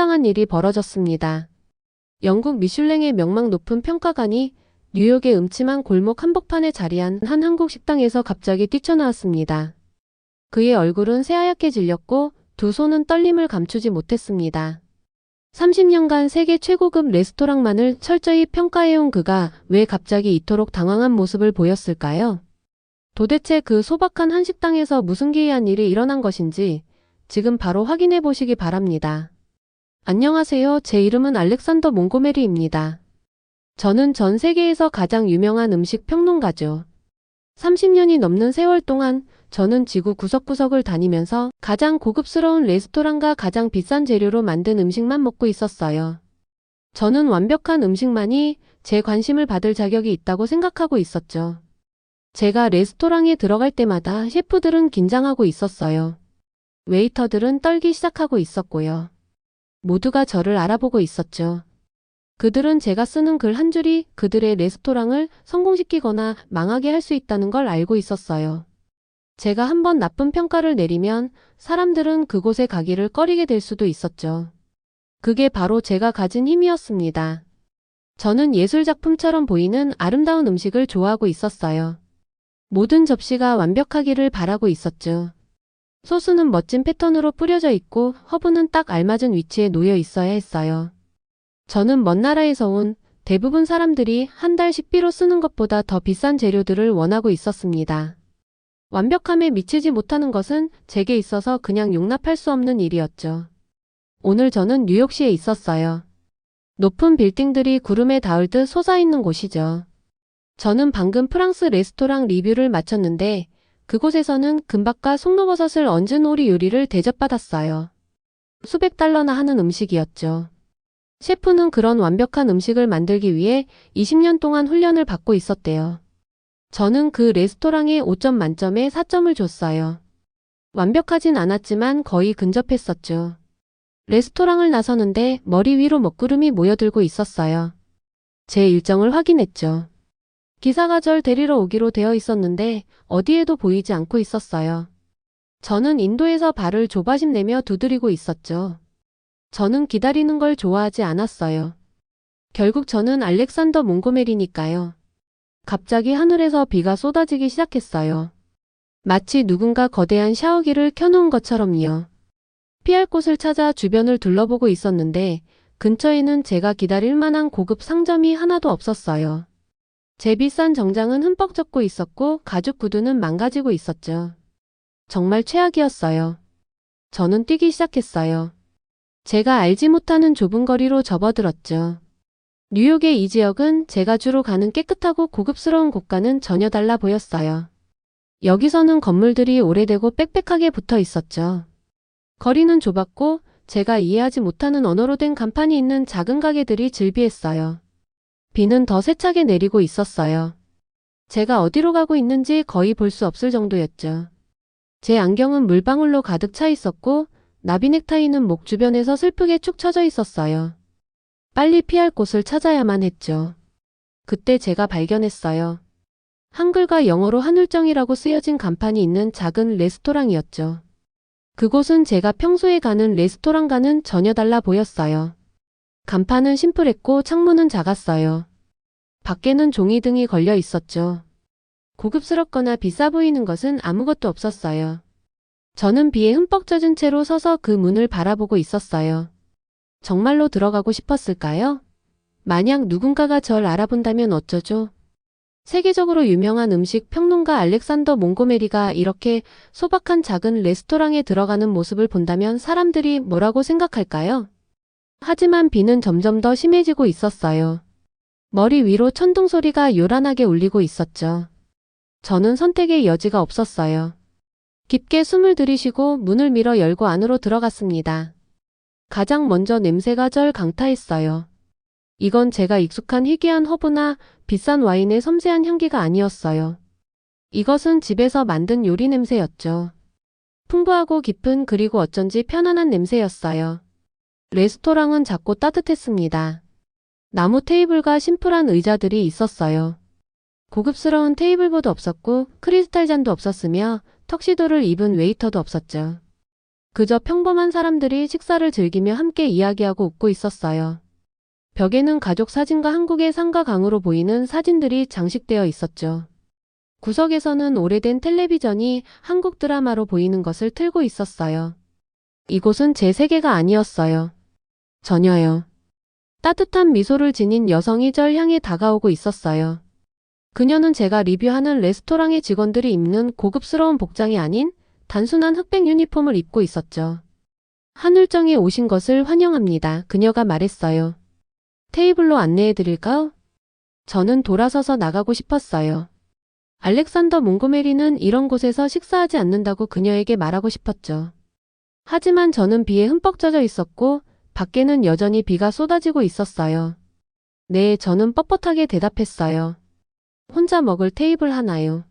황당한 일이 벌어졌습니다. 영국 미슐랭의 명망 높은 평가관이 뉴욕의 음침한 골목 한복판에 자리한 한 한국 식당에서 갑자기 뛰쳐나왔습니다. 그의 얼굴은 새하얗게 질렸고 두 손은 떨림을 감추지 못했습니다. 30년간 세계 최고급 레스토랑만을 철저히 평가해온 그가 왜 갑자기 이토록 당황한 모습을 보였을까요? 도대체 그 소박한 한식당에서 무슨 기이한 일이 일어난 것인지 지금 바로 확인해 보시기 바랍니다. 안녕하세요. 제 이름은 알렉산더 몽고메리입니다. 저는 전 세계에서 가장 유명한 음식 평론가죠. 30년이 넘는 세월 동안 저는 지구 구석구석을 다니면서 가장 고급스러운 레스토랑과 가장 비싼 재료로 만든 음식만 먹고 있었어요. 저는 완벽한 음식만이 제 관심을 받을 자격이 있다고 생각하고 있었죠. 제가 레스토랑에 들어갈 때마다 셰프들은 긴장하고 있었어요. 웨이터들은 떨기 시작하고 있었고요. 모두가 저를 알아보고 있었죠. 그들은 제가 쓰는 글 한 줄이 그들의 레스토랑을 성공시키거나 망하게 할 수 있다는 걸 알고 있었어요. 제가 한번 나쁜 평가를 내리면 사람들은 그곳에 가기를 꺼리게 될 수도 있었죠. 그게 바로 제가 가진 힘이었습니다. 저는 예술작품처럼 보이는 아름다운 음식을 좋아하고 있었어요. 모든 접시가 완벽하기를 바라고 있었죠. 소스는 멋진 패턴으로 뿌려져 있고 허브는 딱 알맞은 위치에 놓여 있어야 했어요. 저는 먼 나라에서 온 대부분 사람들이 한 달 식비로 쓰는 것보다 더 비싼 재료들을 원하고 있었습니다. 완벽함에 미치지 못하는 것은 제게 있어서 그냥 용납할 수 없는 일이었죠. 오늘 저는 뉴욕시에 있었어요. 높은 빌딩들이 구름에 닿을 듯 솟아있는 곳이죠. 저는 방금 프랑스 레스토랑 리뷰를 마쳤는데 그곳에서는 금박과 송로버섯을 얹은 오리 요리를 대접받았어요. 수백 달러나 하는 음식이었죠. 셰프는 그런 완벽한 음식을 만들기 위해 20년 동안 훈련을 받고 있었대요. 저는 그 레스토랑에 5점 만점에 4점을 줬어요. 완벽하진 않았지만 거의 근접했었죠. 레스토랑을 나서는데 머리 위로 먹구름이 모여들고 있었어요. 제 일정을 확인했죠. 기사가 절 데리러 오기로 되어 있었는데 어디에도 보이지 않고 있었어요. 저는 인도에서 발을 조바심 내며 두드리고 있었죠. 저는 기다리는 걸 좋아하지 않았어요. 결국 저는 알렉산더 몽고메리니까요. 갑자기 하늘에서 비가 쏟아지기 시작했어요. 마치 누군가 거대한 샤워기를 켜놓은 것처럼요. 피할 곳을 찾아 주변을 둘러보고 있었는데 근처에는 제가 기다릴 만한 고급 상점이 하나도 없었어요. 제 비싼 정장은 흠뻑 젖고 있었고 가죽 구두는 망가지고 있었죠. 정말 최악이었어요. 저는 뛰기 시작했어요. 제가 알지 못하는 좁은 거리로 접어들었죠. 뉴욕의 이 지역은 제가 주로 가는 깨끗하고 고급스러운 곳과는 전혀 달라 보였어요. 여기서는 건물들이 오래되고 빽빽하게 붙어 있었죠. 거리는 좁았고 제가 이해하지 못하는 언어로 된 간판이 있는 작은 가게들이 즐비했어요. 비는 더 세차게 내리고 있었어요. 제가 어디로 가고 있는지 거의 볼 수 없을 정도였죠. 제 안경은 물방울로 가득 차 있었고 나비 넥타이는 목 주변에서 슬프게 축 처져 있었어요. 빨리 피할 곳을 찾아야만 했죠. 그때 제가 발견했어요. 한글과 영어로 한울정이라고 쓰여진 간판이 있는 작은 레스토랑이었죠. 그곳은 제가 평소에 가는 레스토랑과는 전혀 달라 보였어요. 간판은 심플했고 창문은 작았어요. 밖에는 종이 등이 걸려 있었죠. 고급스럽거나 비싸 보이는 것은 아무것도 없었어요. 저는 비에 흠뻑 젖은 채로 서서 그 문을 바라보고 있었어요. 정말로 들어가고 싶었을까요? 만약 누군가가 절 알아본다면 어쩌죠? 세계적으로 유명한 음식 평론가 알렉산더 몽고메리가 이렇게 소박한 작은 레스토랑에 들어가는 모습을 본다면 사람들이 뭐라고 생각할까요? 하지만 비는 점점 더 심해지고 있었어요. 머리 위로 천둥 소리가 요란하게 울리고 있었죠. 저는 선택의 여지가 없었어요. 깊게 숨을 들이쉬고 문을 밀어 열고 안으로 들어갔습니다. 가장 먼저 냄새가 절 강타했어요. 이건 제가 익숙한 희귀한 허브나 비싼 와인의 섬세한 향기가 아니었어요. 이것은 집에서 만든 요리 냄새였죠. 풍부하고 깊은 그리고 어쩐지 편안한 냄새였어요. 레스토랑은 작고 따뜻했습니다. 나무 테이블과 심플한 의자들이 있었어요. 고급스러운 테이블보도 없었고 크리스탈 잔도 없었으며 턱시도를 입은 웨이터도 없었죠. 그저 평범한 사람들이 식사를 즐기며 함께 이야기하고 웃고 있었어요. 벽에는 가족 사진과 한국의 산과 강으로 보이는 사진들이 장식되어 있었죠. 구석에서는 오래된 텔레비전이 한국 드라마로 보이는 것을 틀고 있었어요. 이곳은 제 세계가 아니었어요. 전혀요. 따뜻한 미소를 지닌 여성이 절 향해 다가오고 있었어요. 그녀는 제가 리뷰하는 레스토랑의 직원들이 입는 고급스러운 복장이 아닌 단순한 흑백 유니폼을 입고 있었죠. 한울정에 오신 것을 환영합니다. 그녀가 말했어요. 테이블로 안내해 드릴까요? 저는 돌아서서 나가고 싶었어요. 알렉산더 몽고메리는 이런 곳에서 식사하지 않는다고 그녀에게 말하고 싶었죠. 하지만 저는 비에 흠뻑 젖어 있었고 밖에는 여전히 비가 쏟아지고 있었어요. 네, 저는 뻣뻣하게 대답했어요. 혼자 먹을 테이블 하나요.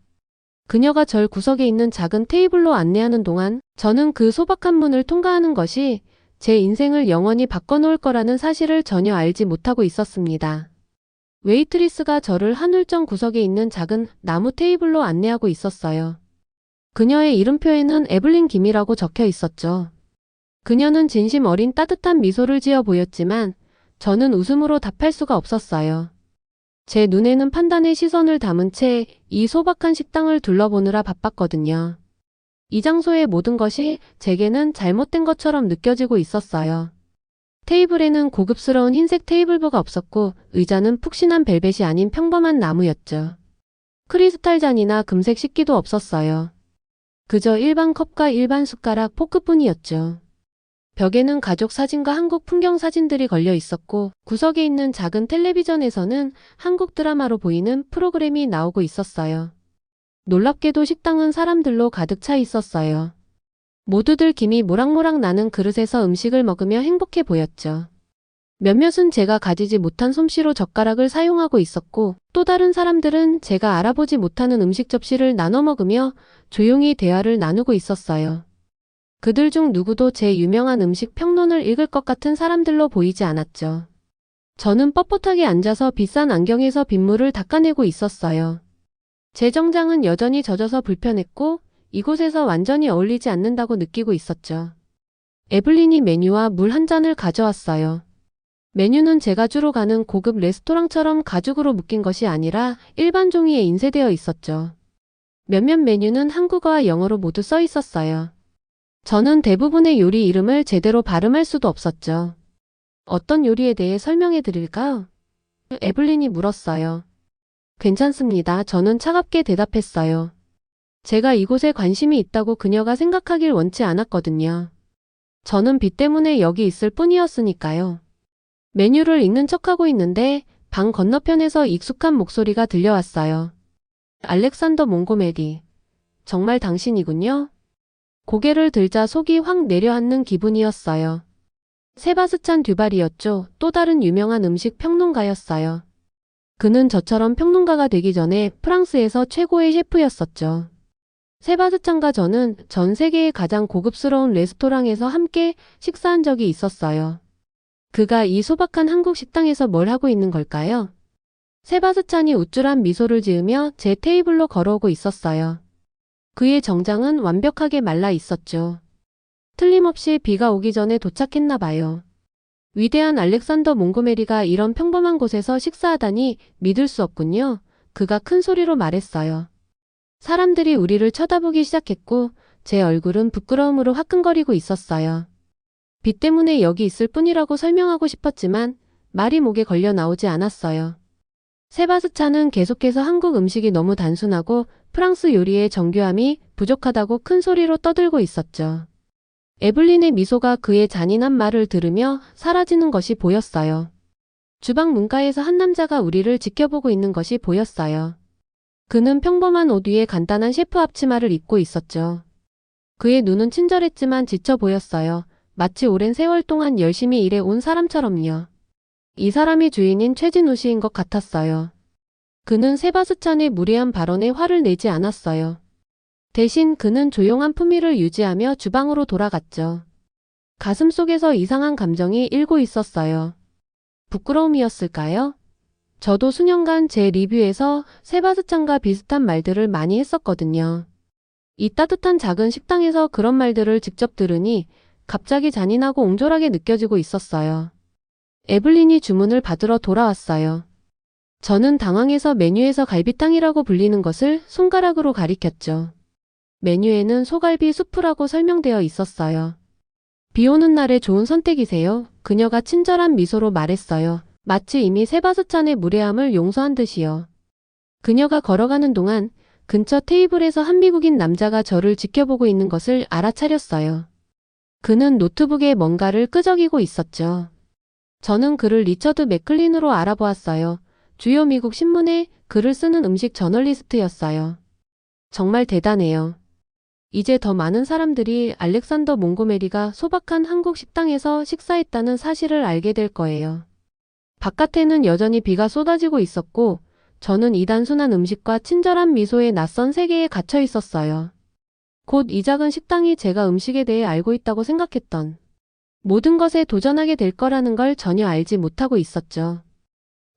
그녀가 절 구석에 있는 작은 테이블로 안내하는 동안 저는 그 소박한 문을 통과하는 것이 제 인생을 영원히 바꿔놓을 거라는 사실을 전혀 알지 못하고 있었습니다. 웨이트리스가 저를 한 울정 구석에 있는 작은 나무 테이블로 안내하고 있었어요. 그녀의 이름표에는 에블린 김이라고 적혀 있었죠. 그녀는 진심 어린 따뜻한 미소를 지어 보였지만 저는 웃음으로 답할 수가 없었어요. 제 눈에는 판단의 시선을 담은 채 이 소박한 식당을 둘러보느라 바빴거든요. 이 장소의 모든 것이 제게는 잘못된 것처럼 느껴지고 있었어요. 테이블에는 고급스러운 흰색 테이블보가 없었고 의자는 푹신한 벨벳이 아닌 평범한 나무였죠. 크리스탈 잔이나 금색 식기도 없었어요. 그저 일반 컵과 일반 숟가락, 포크뿐이었죠. 벽에는 가족 사진과 한국 풍경 사진들이 걸려 있었고 구석에 있는 작은 텔레비전에서는 한국 드라마로 보이는 프로그램이 나오고 있었어요. 놀랍게도 식당은 사람들로 가득 차 있었어요. 모두들 김이 모락모락 나는 그릇에서 음식을 먹으며 행복해 보였죠. 몇몇은 제가 가지지 못한 솜씨로 젓가락을 사용하고 있었고 또 다른 사람들은 제가 알아보지 못하는 음식 접시를 나눠 먹으며 조용히 대화를 나누고 있었어요. 그들 중 누구도 제 유명한 음식 평론을 읽을 것 같은 사람들로 보이지 않았죠. 저는 뻣뻣하게 앉아서 비싼 안경에서 빗물을 닦아내고 있었어요. 제 정장은 여전히 젖어서 불편했고 이곳에서 완전히 어울리지 않는다고 느끼고 있었죠. 에블린이 메뉴와 물 한 잔을 가져왔어요. 메뉴는 제가 주로 가는 고급 레스토랑처럼 가죽으로 묶인 것이 아니라 일반 종이에 인쇄되어 있었죠. 몇몇 메뉴는 한국어와 영어로 모두 써 있었어요. 저는 대부분의 요리 이름을 제대로 발음할 수도 없었죠. 어떤 요리에 대해 설명해 드릴까요? 에블린이 물었어요. 괜찮습니다. 저는 차갑게 대답했어요. 제가 이곳에 관심이 있다고 그녀가 생각하길 원치 않았거든요. 저는 비 때문에 여기 있을 뿐이었으니까요. 메뉴를 읽는 척하고 있는데 방 건너편에서 익숙한 목소리가 들려왔어요. 알렉산더 몽고메리. 정말 당신이군요. 고개를 들자 속이 확 내려앉는 기분이었어요. 세바스찬 듀발이었죠. 또 다른 유명한 음식 평론가였어요. 그는 저처럼 평론가가 되기 전에 프랑스에서 최고의 셰프였었죠. 세바스찬과 저는 전 세계의 가장 고급스러운 레스토랑에서 함께 식사한 적이 있었어요. 그가 이 소박한 한국 식당에서 뭘 하고 있는 걸까요? 세바스찬이 우쭐한 미소를 지으며 제 테이블로 걸어오고 있었어요. 그의 정장은 완벽하게 말라 있었죠. 틀림없이 비가 오기 전에 도착했나 봐요. 위대한 알렉산더 몽고메리가 이런 평범한 곳에서 식사하다니 믿을 수 없군요. 그가 큰 소리로 말했어요. 사람들이 우리를 쳐다보기 시작했고 제 얼굴은 부끄러움으로 화끈거리고 있었어요. 비 때문에 여기 있을 뿐이라고 설명하고 싶었지만 말이 목에 걸려 나오지 않았어요. 세바스찬은 계속해서 한국 음식이 너무 단순하고 프랑스 요리의 정교함이 부족하다고 큰 소리로 떠들고 있었죠. 에블린의 미소가 그의 잔인한 말을 들으며 사라지는 것이 보였어요. 주방 문가에서 한 남자가 우리를 지켜보고 있는 것이 보였어요. 그는 평범한 옷 위에 간단한 셰프 앞치마를 입고 있었죠. 그의 눈은 친절했지만 지쳐 보였어요. 마치 오랜 세월 동안 열심히 일해 온 사람처럼요. 이 사람이 주인인 최진우 씨인 것 같았어요. 그는 세바스찬의 무례한 발언에 화를 내지 않았어요. 대신 그는 조용한 품위를 유지하며 주방으로 돌아갔죠. 가슴 속에서 이상한 감정이 일고 있었어요. 부끄러움이었을까요? 저도 수년간 제 리뷰에서 세바스찬과 비슷한 말들을 많이 했었거든요. 이 따뜻한 작은 식당에서 그런 말들을 직접 들으니 갑자기 잔인하고 옹졸하게 느껴지고 있었어요. 에블린이 주문을 받으러 돌아왔어요. 저는 당황해서 메뉴에서 갈비탕이라고 불리는 것을 손가락으로 가리켰죠. 메뉴에는 소갈비 수프라고 설명되어 있었어요. 비 오는 날에 좋은 선택이세요. 그녀가 친절한 미소로 말했어요. 마치 이미 세바스찬의 무례함을 용서한 듯이요. 그녀가 걸어가는 동안 근처 테이블에서 한 미국인 남자가 저를 지켜보고 있는 것을 알아차렸어요. 그는 노트북에 뭔가를 끄적이고 있었죠. 저는 그를 리처드 맥클린으로 알아보았어요. 주요 미국 신문에 글을 쓰는 음식 저널리스트였어요. 정말 대단해요. 이제 더 많은 사람들이 알렉산더 몽고메리가 소박한 한국 식당에서 식사했다는 사실을 알게 될 거예요. 바깥에는 여전히 비가 쏟아지고 있었고, 저는 이 단순한 음식과 친절한 미소의 낯선 세계에 갇혀 있었어요. 곧 이 작은 식당이 제가 음식에 대해 알고 있다고 생각했던 모든 것에 도전하게 될 거라는 걸 전혀 알지 못하고 있었죠.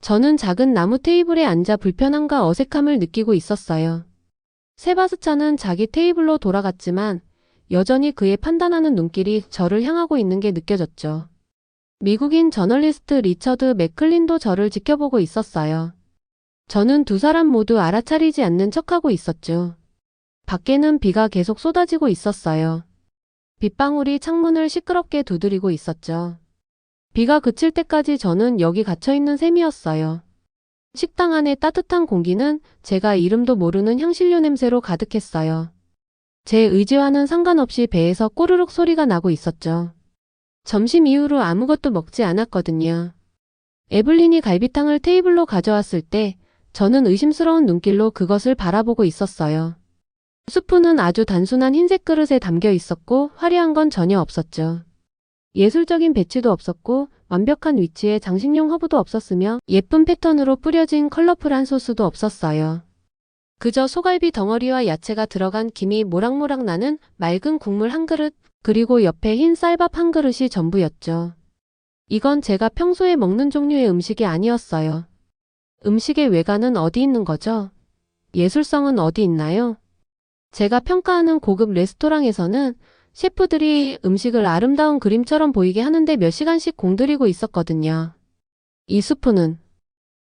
저는 작은 나무 테이블에 앉아 불편함과 어색함을 느끼고 있었어요. 세바스찬은 자기 테이블로 돌아갔지만 여전히 그의 판단하는 눈길이 저를 향하고 있는 게 느껴졌죠. 미국인 저널리스트 리처드 맥클린도 저를 지켜보고 있었어요. 저는 두 사람 모두 알아차리지 않는 척하고 있었죠. 밖에는 비가 계속 쏟아지고 있었어요. 빗방울이 창문을 시끄럽게 두드리고 있었죠. 비가 그칠 때까지 저는 여기 갇혀있는 셈이었어요. 식당 안의 따뜻한 공기는 제가 이름도 모르는 향신료 냄새로 가득했어요. 제 의지와는 상관없이 배에서 꼬르륵 소리가 나고 있었죠. 점심 이후로 아무것도 먹지 않았거든요. 에블린이 갈비탕을 테이블로 가져왔을 때 저는 의심스러운 눈길로 그것을 바라보고 있었어요. 수프는 아주 단순한 흰색 그릇에 담겨 있었고 화려한 건 전혀 없었죠. 예술적인 배치도 없었고 완벽한 위치에 장식용 허브도 없었으며 예쁜 패턴으로 뿌려진 컬러풀한 소스도 없었어요. 그저 소갈비 덩어리와 야채가 들어간 김이 모락모락 나는 맑은 국물 한 그릇, 그리고 옆에 흰 쌀밥 한 그릇이 전부였죠. 이건 제가 평소에 먹는 종류의 음식이 아니었어요. 음식의 외관은 어디 있는 거죠? 예술성은 어디 있나요? 제가 평가하는 고급 레스토랑에서는 셰프들이 음식을 아름다운 그림처럼 보이게 하는데 몇 시간씩 공들이고 있었거든요. 이 수프는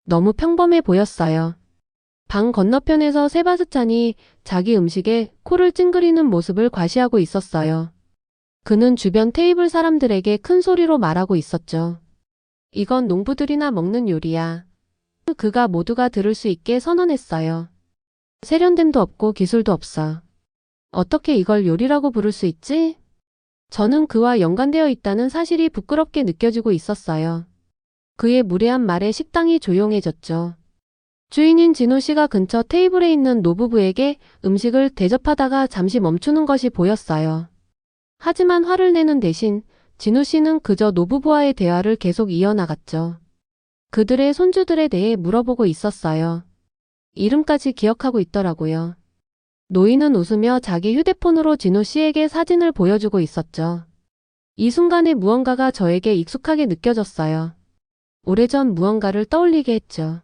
너무 평범해 보였어요. 방 건너편에서 세바스찬이 자기 음식에 코를 찡그리는 모습을 과시하고 있었어요. 그는 주변 테이블 사람들에게 큰 소리로 말하고 있었죠. 이건 농부들이나 먹는 요리야. 그가 모두가 들을 수 있게 선언했어요. 세련됨도 없고 기술도 없어. 어떻게 이걸 요리라고 부를 수 있지? 저는 그와 연관되어 있다는 사실이 부끄럽게 느껴지고 있었어요. 그의 무례한 말에 식당이 조용해졌죠. 주인인 진호 씨가 근처 테이블에 있는 노부부에게 음식을 대접하다가 잠시 멈추는 것이 보였어요. 하지만 화를 내는 대신 진호 씨는 그저 노부부와의 대화를 계속 이어나갔죠. 그들의 손주들에 대해 물어보고 있었어요. 이름까지 기억하고 있더라고요. 노인은 웃으며 자기 휴대폰으로 진호 씨에게 사진을 보여주고 있었죠. 이 순간에 무언가가 저에게 익숙하게 느껴졌어요. 오래전 무언가를 떠올리게 했죠.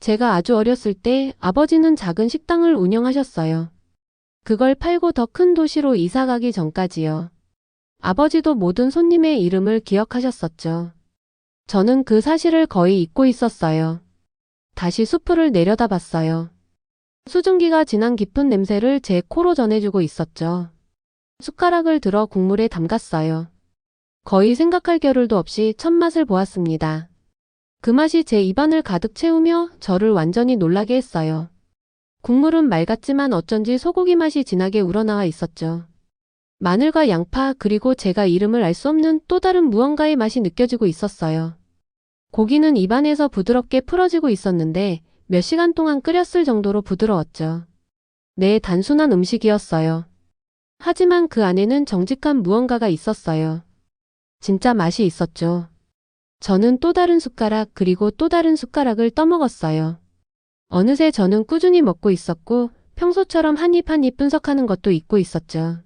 제가 아주 어렸을 때 아버지는 작은 식당을 운영하셨어요. 그걸 팔고 더 큰 도시로 이사 가기 전까지요. 아버지도 모든 손님의 이름을 기억하셨었죠. 저는 그 사실을 거의 잊고 있었어요. 다시 수프를 내려다 봤어요. 수증기가 진한 깊은 냄새를 제 코로 전해주고 있었죠. 숟가락을 들어 국물에 담갔어요. 거의 생각할 겨를도 없이 첫 맛을 보았습니다. 그 맛이 제 입안을 가득 채우며 저를 완전히 놀라게 했어요. 국물은 맑았지만 어쩐지 소고기 맛이 진하게 우러나와 있었죠. 마늘과 양파 그리고 제가 이름을 알 수 없는 또 다른 무언가의 맛이 느껴지고 있었어요. 고기는 입안에서 부드럽게 풀어지고 있었는데 몇 시간 동안 끓였을 정도로 부드러웠죠. 네, 단순한 음식이었어요. 하지만 그 안에는 정직한 무언가가 있었어요. 진짜 맛이 있었죠. 저는 또 다른 숟가락 그리고 또 다른 숟가락을 떠먹었어요. 어느새 저는 꾸준히 먹고 있었고 평소처럼 한 입 한 입 분석하는 것도 잊고 있었죠.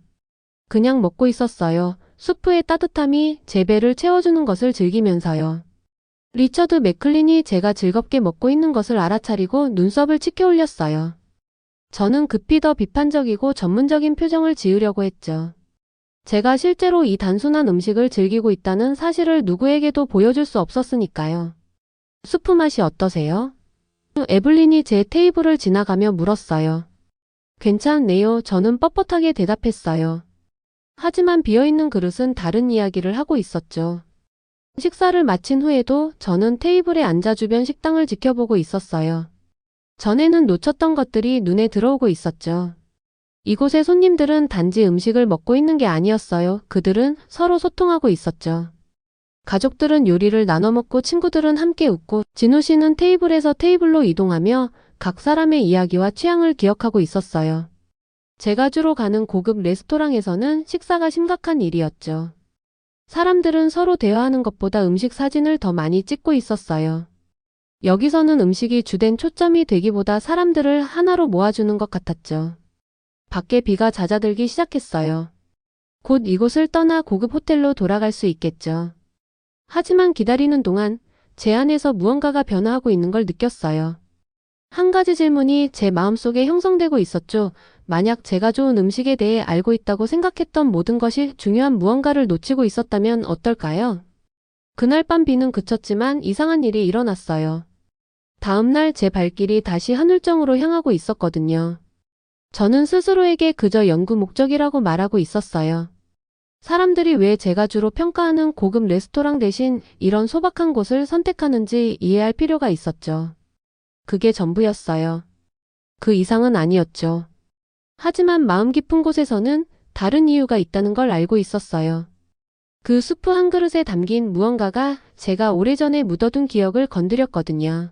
그냥 먹고 있었어요. 수프의 따뜻함이 제 배를 채워주는 것을 즐기면서요. 리처드 맥클린이 제가 즐겁게 먹고 있는 것을 알아차리고 눈썹을 치켜 올렸어요. 저는 급히 더 비판적이고 전문적인 표정을 지으려고 했죠. 제가 실제로 이 단순한 음식을 즐기고 있다는 사실을 누구에게도 보여줄 수 없었으니까요. 수프 맛이 어떠세요? 에블린이 제 테이블을 지나가며 물었어요. 괜찮네요. 저는 뻣뻣하게 대답했어요. 하지만 비어있는 그릇은 다른 이야기를 하고 있었죠. 식사를 마친 후에도 저는 테이블에 앉아 주변 식당을 지켜보고 있었어요. 전에는 놓쳤던 것들이 눈에 들어오고 있었죠. 이곳의 손님들은 단지 음식을 먹고 있는 게 아니었어요. 그들은 서로 소통하고 있었죠. 가족들은 요리를 나눠 먹고 친구들은 함께 웃고 진우 씨는 테이블에서 테이블로 이동하며 각 사람의 이야기와 취향을 기억하고 있었어요. 제가 주로 가는 고급 레스토랑에서는 식사가 심각한 일이었죠. 사람들은 서로 대화하는 것보다 음식 사진을 더 많이 찍고 있었어요. 여기서는 음식이 주된 초점이 되기보다 사람들을 하나로 모아주는 것 같았죠. 밖에 비가 잦아들기 시작했어요. 곧 이곳을 떠나 고급 호텔로 돌아갈 수 있겠죠. 하지만 기다리는 동안 제 안에서 무언가가 변화하고 있는 걸 느꼈어요. 한 가지 질문이 제 마음속에 형성되고 있었죠. 만약 제가 좋은 음식에 대해 알고 있다고 생각했던 모든 것이 중요한 무언가를 놓치고 있었다면 어떨까요? 그날 밤 비는 그쳤지만 이상한 일이 일어났어요. 다음날 제 발길이 다시 하늘정으로 향하고 있었거든요. 저는 스스로에게 그저 연구 목적이라고 말하고 있었어요. 사람들이 왜 제가 주로 평가하는 고급 레스토랑 대신 이런 소박한 곳을 선택하는지 이해할 필요가 있었죠. 그게 전부였어요. 그 이상은 아니었죠. 하지만 마음 깊은 곳에서는 다른 이유가 있다는 걸 알고 있었어요. 그 수프 한 그릇에 담긴 무언가가 제가 오래전에 묻어둔 기억을 건드렸거든요.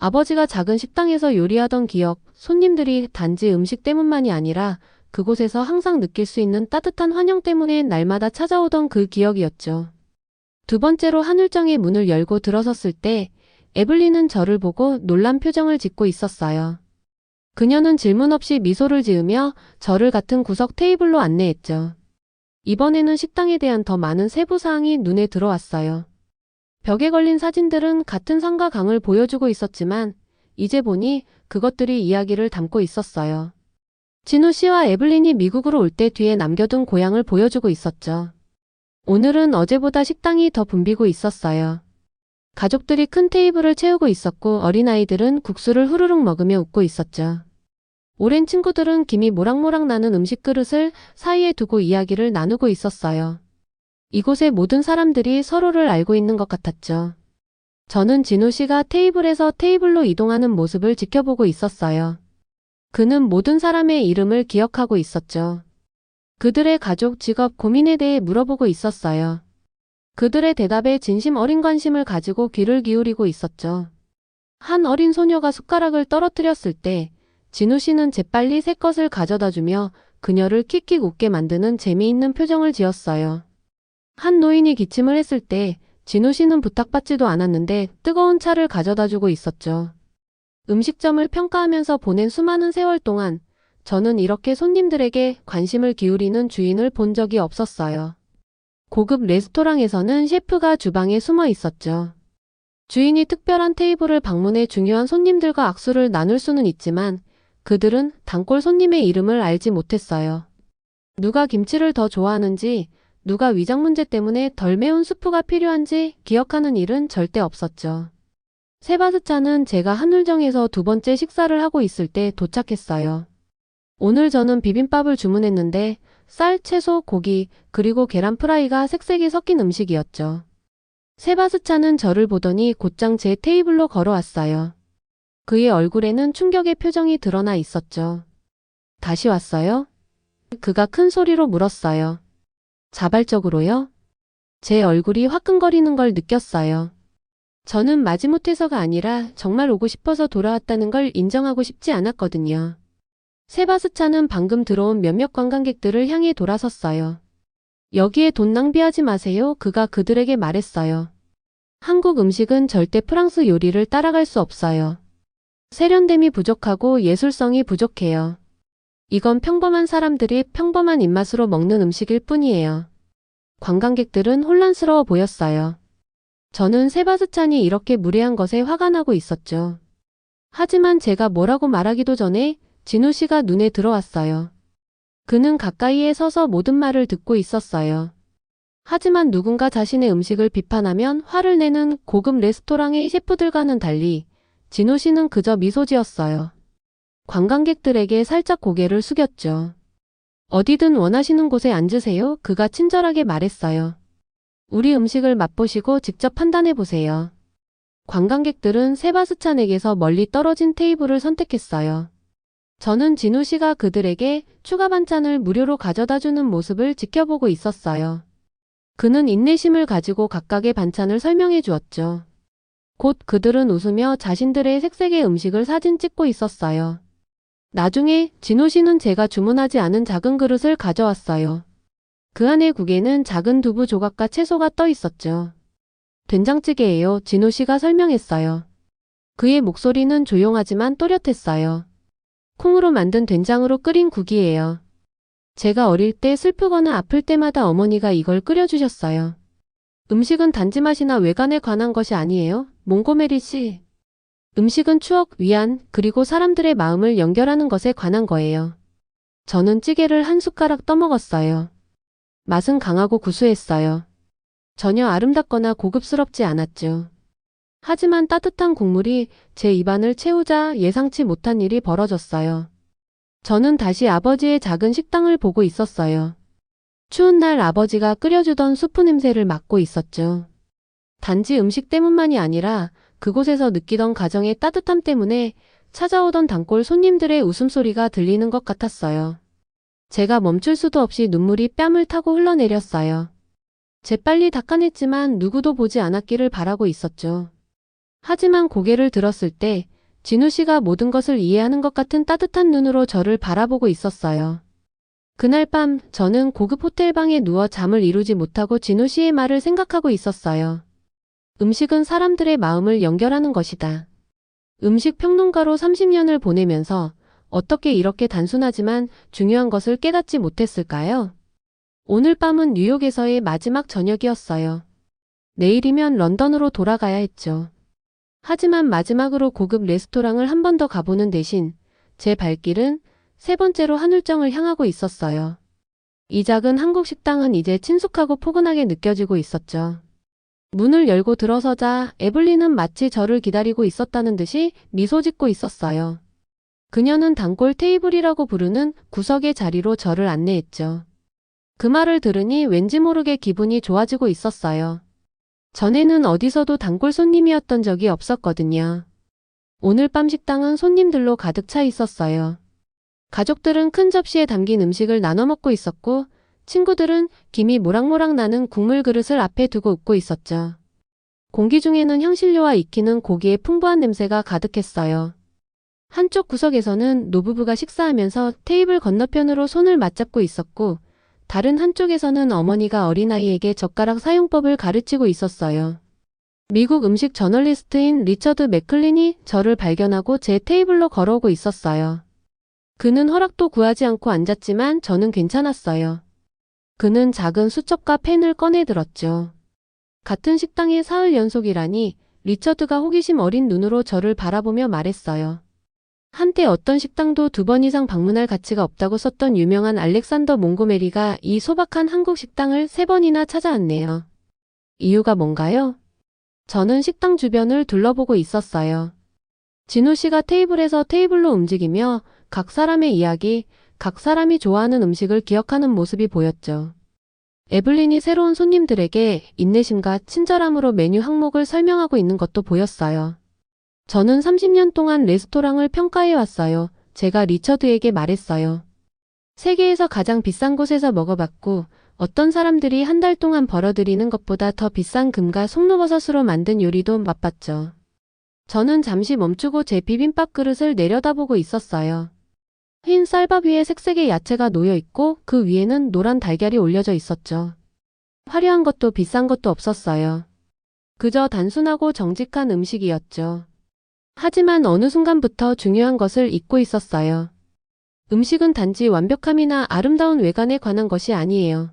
아버지가 작은 식당에서 요리하던 기억, 손님들이 단지 음식 때문만이 아니라 그곳에서 항상 느낄 수 있는 따뜻한 환영 때문에 날마다 찾아오던 그 기억이었죠. 두 번째로 하늘정의 문을 열고 들어섰을 때 에블린은 저를 보고 놀란 표정을 짓고 있었어요. 그녀는 질문 없이 미소를 지으며 저를 같은 구석 테이블로 안내했죠. 이번에는 식당에 대한 더 많은 세부 사항이 눈에 들어왔어요. 벽에 걸린 사진들은 같은 산과 강을 보여주고 있었지만 이제 보니 그것들이 이야기를 담고 있었어요. 진우 씨와 에블린이 미국으로 올 때 뒤에 남겨둔 고향을 보여주고 있었죠. 오늘은 어제보다 식당이 더 붐비고 있었어요. 가족들이 큰 테이블을 채우고 있었고 어린아이들은 국수를 후루룩 먹으며 웃고 있었죠. 오랜 친구들은 김이 모락모락 나는 음식 그릇을 사이에 두고 이야기를 나누고 있었어요. 이곳의 모든 사람들이 서로를 알고 있는 것 같았죠. 저는 진우 씨가 테이블에서 테이블로 이동하는 모습을 지켜보고 있었어요. 그는 모든 사람의 이름을 기억하고 있었죠. 그들의 가족, 직업, 고민에 대해 물어보고 있었어요. 그들의 대답에 진심 어린 관심을 가지고 귀를 기울이고 있었죠. 한 어린 소녀가 숟가락을 떨어뜨렸을 때 진우 씨는 재빨리 새 것을 가져다 주며 그녀를 킥킥 웃게 만드는 재미있는 표정을 지었어요. 한 노인이 기침을 했을 때 진우 씨는 부탁받지도 않았는데 뜨거운 차를 가져다 주고 있었죠. 음식점을 평가하면서 보낸 수많은 세월 동안 저는 이렇게 손님들에게 관심을 기울이는 주인을 본 적이 없었어요. 고급 레스토랑에서는 셰프가 주방에 숨어 있었죠. 주인이 특별한 테이블을 방문해 중요한 손님들과 악수를 나눌 수는 있지만 그들은 단골 손님의 이름을 알지 못했어요. 누가 김치를 더 좋아하는지, 누가 위장 문제 때문에 덜 매운 수프가 필요한지 기억하는 일은 절대 없었죠. 세바스찬은 제가 한울정에서 두 번째 식사를 하고 있을 때 도착했어요. 오늘 저는 비빔밥을 주문했는데 쌀, 채소, 고기, 그리고 계란 프라이가 색색이 섞인 음식이었죠. 세바스찬은 저를 보더니 곧장 제 테이블로 걸어왔어요. 그의 얼굴에는 충격의 표정이 드러나 있었죠. 다시 왔어요? 그가 큰 소리로 물었어요. 자발적으로요? 제 얼굴이 화끈거리는 걸 느꼈어요. 저는 마지못해서가 아니라 정말 오고 싶어서 돌아왔다는 걸 인정하고 싶지 않았거든요. 세바스찬은 방금 들어온 몇몇 관광객들을 향해 돌아섰어요. 여기에 돈 낭비하지 마세요. 그가 그들에게 말했어요. 한국 음식은 절대 프랑스 요리를 따라갈 수 없어요. 세련됨이 부족하고 예술성이 부족해요. 이건 평범한 사람들이 평범한 입맛으로 먹는 음식일 뿐이에요. 관광객들은 혼란스러워 보였어요. 저는 세바스찬이 이렇게 무례한 것에 화가 나고 있었죠. 하지만 제가 뭐라고 말하기도 전에 진우 씨가 눈에 들어왔어요. 그는 가까이에 서서 모든 말을 듣고 있었어요. 하지만 누군가 자신의 음식을 비판하면 화를 내는 고급 레스토랑의 셰프들과는 달리 진호 씨는 그저 미소 지었어요. 관광객들에게 살짝 고개를 숙였죠. 어디든 원하시는 곳에 앉으세요. 그가 친절하게 말했어요. 우리 음식을 맛보시고 직접 판단해 보세요. 관광객들은 세바스찬에게서 멀리 떨어진 테이블을 선택했어요. 저는 진우 씨가 그들에게 추가 반찬을 무료로 가져다 주는 모습을 지켜보고 있었어요. 그는 인내심을 가지고 각각의 반찬을 설명해 주었죠. 곧 그들은 웃으며 자신들의 색색의 음식을 사진 찍고 있었어요. 나중에 진호 씨는 제가 주문하지 않은 작은 그릇을 가져왔어요. 그 안에 국에는 작은 두부 조각과 채소가 떠 있었죠. 된장찌개예요. 진호 씨가 설명했어요. 그의 목소리는 조용하지만 또렷했어요. 콩으로 만든 된장으로 끓인 국이에요. 제가 어릴 때 슬프거나 아플 때마다 어머니가 이걸 끓여주셨어요. 음식은 단지 맛이나 외관에 관한 것이 아니에요. 몽고메리 씨. 음식은 추억, 위안, 그리고 사람들의 마음을 연결하는 것에 관한 거예요. 저는 찌개를 한 숟가락 떠먹었어요. 맛은 강하고 구수했어요. 전혀 아름답거나 고급스럽지 않았죠. 하지만 따뜻한 국물이 제 입안을 채우자 예상치 못한 일이 벌어졌어요. 저는 다시 아버지의 작은 식당을 보고 있었어요. 추운 날 아버지가 끓여주던 수프 냄새를 맡고 있었죠. 단지 음식 때문만이 아니라 그곳에서 느끼던 가정의 따뜻함 때문에 찾아오던 단골 손님들의 웃음소리가 들리는 것 같았어요. 제가 멈출 수도 없이 눈물이 뺨을 타고 흘러내렸어요. 재빨리 닦아냈지만 누구도 보지 않았기를 바라고 있었죠. 하지만 고개를 들었을 때 진우 씨가 모든 것을 이해하는 것 같은 따뜻한 눈으로 저를 바라보고 있었어요. 그날 밤 저는 고급 호텔 방에 누워 잠을 이루지 못하고 진우 씨의 말을 생각하고 있었어요. 음식은 사람들의 마음을 연결하는 것이다. 음식 평론가로 30년을 보내면서 어떻게 이렇게 단순하지만 중요한 것을 깨닫지 못했을까요? 오늘 밤은 뉴욕에서의 마지막 저녁이었어요. 내일이면 런던으로 돌아가야 했죠. 하지만 마지막으로 고급 레스토랑을 한 번 더 가보는 대신 제 발길은 세 번째로 한울정을 향하고 있었어요. 이 작은 한국 식당은 이제 친숙하고 포근하게 느껴지고 있었죠. 문을 열고 들어서자 에블린은 마치 저를 기다리고 있었다는 듯이 미소 짓고 있었어요. 그녀는 단골 테이블이라고 부르는 구석의 자리로 저를 안내했죠. 그 말을 들으니 왠지 모르게 기분이 좋아지고 있었어요. 전에는 어디서도 단골 손님이었던 적이 없었거든요. 오늘 밤 식당은 손님들로 가득 차 있었어요. 가족들은 큰 접시에 담긴 음식을 나눠 먹고 있었고 친구들은 김이 모락모락 나는 국물 그릇을 앞에 두고 웃고 있었죠. 공기 중에는 향신료와 익히는 고기의 풍부한 냄새가 가득했어요. 한쪽 구석에서는 노부부가 식사하면서 테이블 건너편으로 손을 맞잡고 있었고 다른 한쪽에서는 어머니가 어린아이에게 젓가락 사용법을 가르치고 있었어요. 미국 음식 저널리스트인 리처드 맥클린이 저를 발견하고 제 테이블로 걸어오고 있었어요. 그는 허락도 구하지 않고 앉았지만 저는 괜찮았어요. 그는 작은 수첩과 펜을 꺼내 들었죠. 같은 식당의 사흘 연속이라니 리처드가 호기심 어린 눈으로 저를 바라보며 말했어요. 한때 어떤 식당도 두 번 이상 방문할 가치가 없다고 썼던 유명한 알렉산더 몽고메리가 이 소박한 한국 식당을 세 번이나 찾아왔네요. 이유가 뭔가요? 저는 식당 주변을 둘러보고 있었어요. 진우 씨가 테이블에서 테이블로 움직이며 각 사람의 이야기, 각 사람이 좋아하는 음식을 기억하는 모습이 보였죠. 에블린이 새로운 손님들에게 인내심과 친절함으로 메뉴 항목을 설명하고 있는 것도 보였어요. 저는 30년 동안 레스토랑을 평가해 왔어요. 제가 리처드에게 말했어요. 세계에서 가장 비싼 곳에서 먹어봤고 어떤 사람들이 한 달 동안 벌어들이는 것보다 더 비싼 금과 송로버섯으로 만든 요리도 맛봤죠. 저는 잠시 멈추고 제 비빔밥 그릇을 내려다보고 있었어요. 흰 쌀밥 위에 색색의 야채가 놓여 있고 그 위에는 노란 달걀이 올려져 있었죠. 화려한 것도 비싼 것도 없었어요. 그저 단순하고 정직한 음식이었죠. 하지만 어느 순간부터 중요한 것을 잊고 있었어요. 음식은 단지 완벽함이나 아름다운 외관에 관한 것이 아니에요.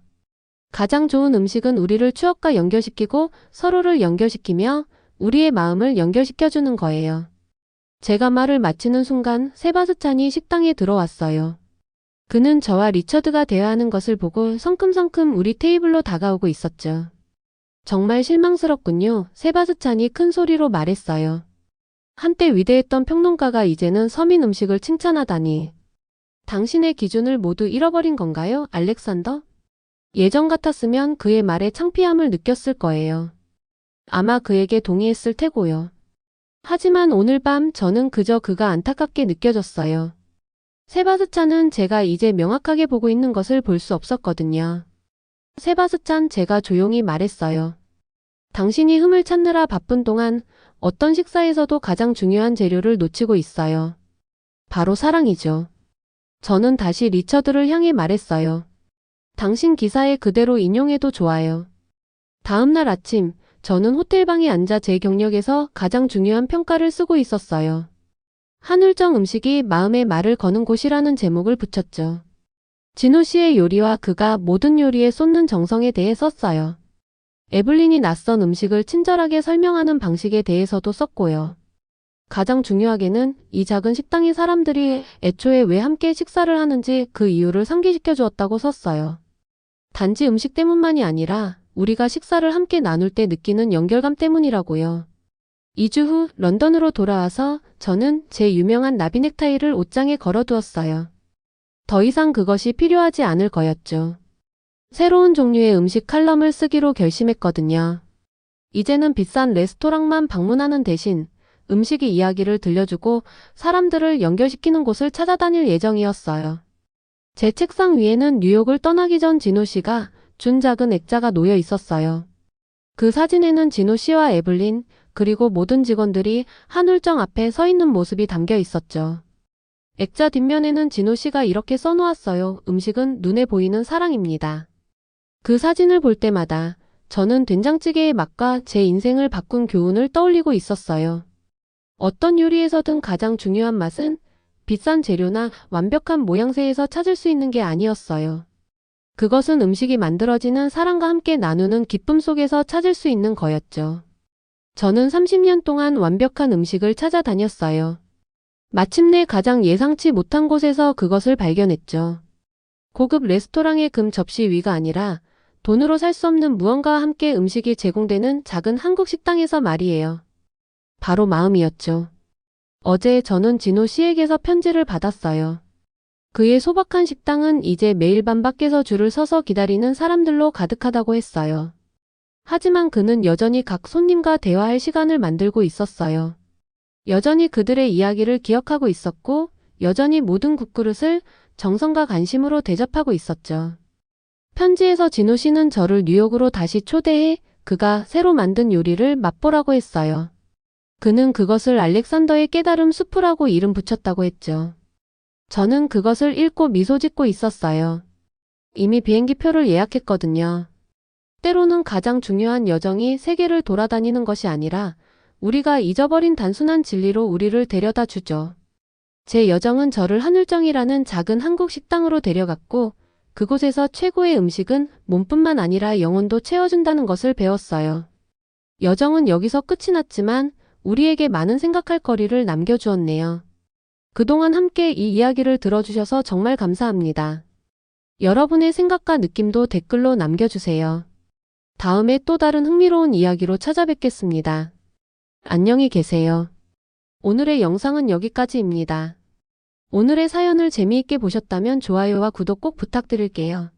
가장 좋은 음식은 우리를 추억과 연결시키고 서로를 연결시키며 우리의 마음을 연결시켜주는 거예요. 제가 말을 마치는 순간 세바스찬이 식당에 들어왔어요. 그는 저와 리처드가 대화하는 것을 보고 성큼성큼 우리 테이블로 다가오고 있었죠. 정말 실망스럽군요. 세바스찬이 큰 소리로 말했어요. 한때 위대했던 평론가가 이제는 서민 음식을 칭찬하다니. 당신의 기준을 모두 잃어버린 건가요, 알렉산더? 예전 같았으면 그의 말에 창피함을 느꼈을 거예요. 아마 그에게 동의했을 테고요. 하지만 오늘 밤 저는 그저 그가 안타깝게 느껴졌어요. 세바스찬은 제가 이제 명확하게 보고 있는 것을 볼 수 없었거든요. 세바스찬 제가 조용히 말했어요. 당신이 흠을 찾느라 바쁜 동안 어떤 식사에서도 가장 중요한 재료를 놓치고 있어요. 바로 사랑이죠. 저는 다시 리처드를 향해 말했어요. 당신 기사에 그대로 인용해도 좋아요. 다음 날 아침, 저는 호텔방에 앉아 제 경력에서 가장 중요한 평가를 쓰고 있었어요. 한울정 음식이 마음의 말을 거는 곳이라는 제목을 붙였죠. 진호 씨의 요리와 그가 모든 요리에 쏟는 정성에 대해 썼어요. 에블린이 낯선 음식을 친절하게 설명하는 방식에 대해서도 썼고요. 가장 중요하게는 이 작은 식당의 사람들이 애초에 왜 함께 식사를 하는지 그 이유를 상기시켜 주었다고 썼어요. 단지 음식 때문만이 아니라 우리가 식사를 함께 나눌 때 느끼는 연결감 때문이라고요. 2주 후 런던으로 돌아와서 저는 제 유명한 나비 넥타이를 옷장에 걸어두었어요. 더 이상 그것이 필요하지 않을 거였죠. 새로운 종류의 음식 칼럼을 쓰기로 결심했거든요. 이제는 비싼 레스토랑만 방문하는 대신 음식의 이야기를 들려주고 사람들을 연결시키는 곳을 찾아다닐 예정이었어요. 제 책상 위에는 뉴욕을 떠나기 전 진호 씨가 준 작은 액자가 놓여 있었어요. 그 사진에는 진호 씨와 에블린, 그리고 모든 직원들이 한울정 앞에 서 있는 모습이 담겨 있었죠. 액자 뒷면에는 진호 씨가 이렇게 써놓았어요. 음식은 눈에 보이는 사랑입니다. 그 사진을 볼 때마다 저는 된장찌개의 맛과 제 인생을 바꾼 교훈을 떠올리고 있었어요. 어떤 요리에서든 가장 중요한 맛은 비싼 재료나 완벽한 모양새에서 찾을 수 있는 게 아니었어요. 그것은 음식이 만들어지는 사랑과 함께 나누는 기쁨 속에서 찾을 수 있는 거였죠. 저는 30년 동안 완벽한 음식을 찾아다녔어요. 마침내 가장 예상치 못한 곳에서 그것을 발견했죠. 고급 레스토랑의 금 접시 위가 아니라 돈으로 살 수 없는 무언가와 함께 음식이 제공되는 작은 한국 식당에서 말이에요. 바로 마음이었죠. 어제 저는 진호 씨에게서 편지를 받았어요. 그의 소박한 식당은 이제 매일 밤 밖에서 줄을 서서 기다리는 사람들로 가득하다고 했어요. 하지만 그는 여전히 각 손님과 대화할 시간을 만들고 있었어요. 여전히 그들의 이야기를 기억하고 있었고, 여전히 모든 국그릇을 정성과 관심으로 대접하고 있었죠. 편지에서 진호 씨는 저를 뉴욕으로 다시 초대해 그가 새로 만든 요리를 맛보라고 했어요. 그는 그것을 알렉산더의 깨달음 수프라고 이름 붙였다고 했죠. 저는 그것을 읽고 미소 짓고 있었어요. 이미 비행기 표를 예약했거든요. 때로는 가장 중요한 여정이 세계를 돌아다니는 것이 아니라 우리가 잊어버린 단순한 진리로 우리를 데려다 주죠. 제 여정은 저를 한울정이라는 작은 한국 식당으로 데려갔고 그곳에서 최고의 음식은 몸뿐만 아니라 영혼도 채워준다는 것을 배웠어요. 여정은 여기서 끝이 났지만 우리에게 많은 생각할 거리를 남겨주었네요. 그동안 함께 이 이야기를 들어주셔서 정말 감사합니다. 여러분의 생각과 느낌도 댓글로 남겨주세요. 다음에 또 다른 흥미로운 이야기로 찾아뵙겠습니다. 안녕히 계세요. 오늘의 영상은 여기까지입니다. 오늘의 사연을 재미있게 보셨다면 좋아요와 구독 꼭 부탁드릴게요.